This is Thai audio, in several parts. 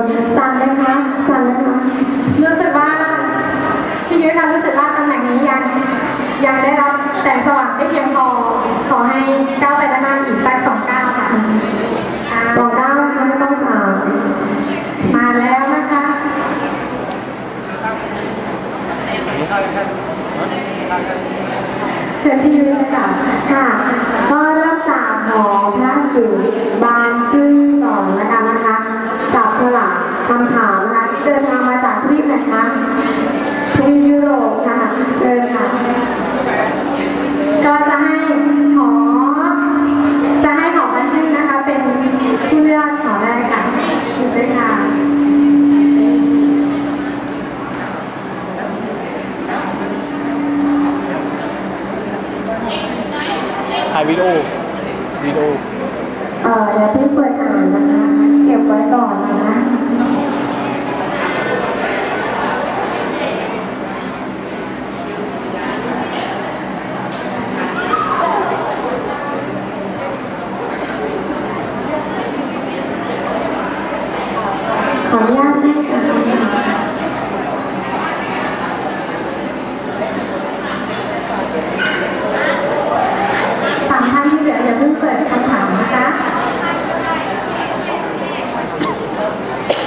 นสั่นไหมคะสั่นไหมคะ รู้สึกว่าพี่ยุ้ยคะรู้สึกว่าตำแหน่งนี้ยังยังได้รับแสงสว่างไม่เพียงพอขอให้ก้าวไปด้านหน้าอีกสักสองก้าวค่ะอ่าสองเก้านะคะไม่ต้องสามมาแล้วนะคะเชิญพี่ยุ้ยเลยค่ะค่ะ คำถามนะคะเดินทางมาจากทวีปไหนคะทวีปยุโรปค่ะเชิญค่ะ ก็จะให้หอจะให้หอบัญชีนะคะ เป็นผู้เลือกหอแรกค่ะหยิบเลยค่ะถ่ายวิดีโอวิดีโอเอ่ออย่าเพิ่งเปิดอ่านนะคะ เก็บไว้ก่อนนะคะ ขออนุญาตแทรกนะคะสามท่านที่เหลืออย่าเพิ่งเปิดคำถามนะคะ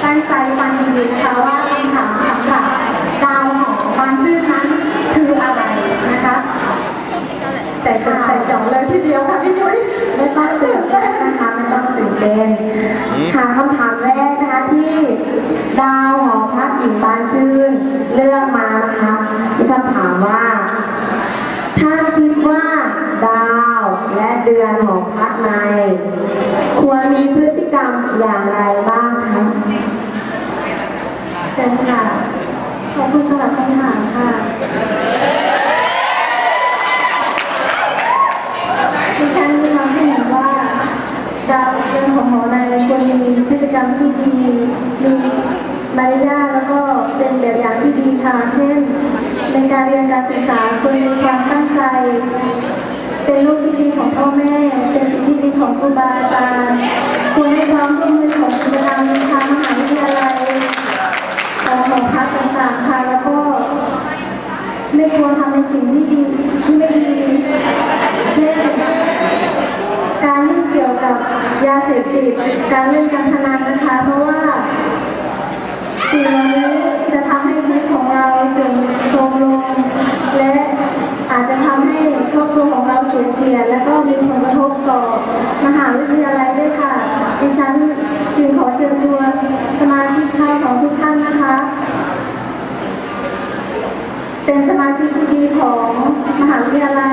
ตั้งใจฟังดีๆนะคะว่าคำถามสำหรับดาวหอบางชื่อนั้นคืออะไรนะคะ แต่จดแต่จ่องเลยทีเดียวค่ะพี่ยุ้ย ไม่ต้องตื่นเต้นนะคะไม่ต้องตื่นเต้น ค่ะคำถามแรกนะคะที่ดาวหอพักหญิงบานชื่นเลือกมานะคะมีคำถามว่า ท่านคิดว่าดาวและเดือนหอพักใน ควรมีพฤติกรรมอย่างไรบ้างคะเชิญค่ะขอบคุณสำหรับคำถามค่ะดิฉันมีความเห็นว่า ดาวเดือนของ หอในควรมีพฤติกรรมที่ดี มีมารยาทแล้วก็เป็นแบบอย่างที่ดีค่ะ เช่น ในการเรียนการศึกษาควรมีความตั้งใจ เป็นลูกที่ดีของพ่อแม่ เป็นสิ่งที่ดีของครูบาอาจารย์ควรให้ความร่วมมือของกิจกรรมทางมหาวิทยาลัยของหอพักต่างๆค่ะแล้วก็ไม่ควรทำในสิ่งที่ดีที่ไม่ดี เช่น การเล่นเกี่ยวกับยาเสพติด การเล่นการพนันนะคะ เพราะว่าสิ่งเหล่านี้จะทำให้ชีวิตของเราเสื่อมโทรมลง และอาจจะทำให้ครอบครัวของเราเสียเกียรติและก็มีผลกระทบต่อมหาวิทยาลัยด้วยค่ะ ดิฉันจึงขอเชิญชวนสมาชิกชาวของทุกท่านนะคะ เป็นสมาชิกที่ดีของมหาวิทยาลัย